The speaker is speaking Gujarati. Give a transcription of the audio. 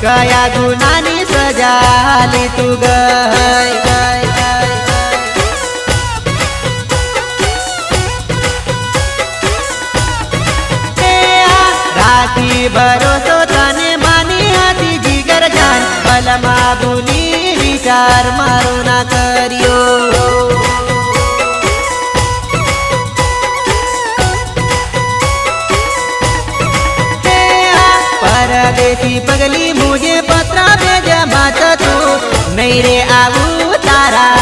કયા ગુનાની સજા તું ગઈ રાખી ભરોસો તને માની હતી જીગર જાન. પલમાં બુની વિચાર મારો ના કર્યો પરદેશી પગલી મુજે પત્ર ભેજ માત તું નહીં રે આવું તારા.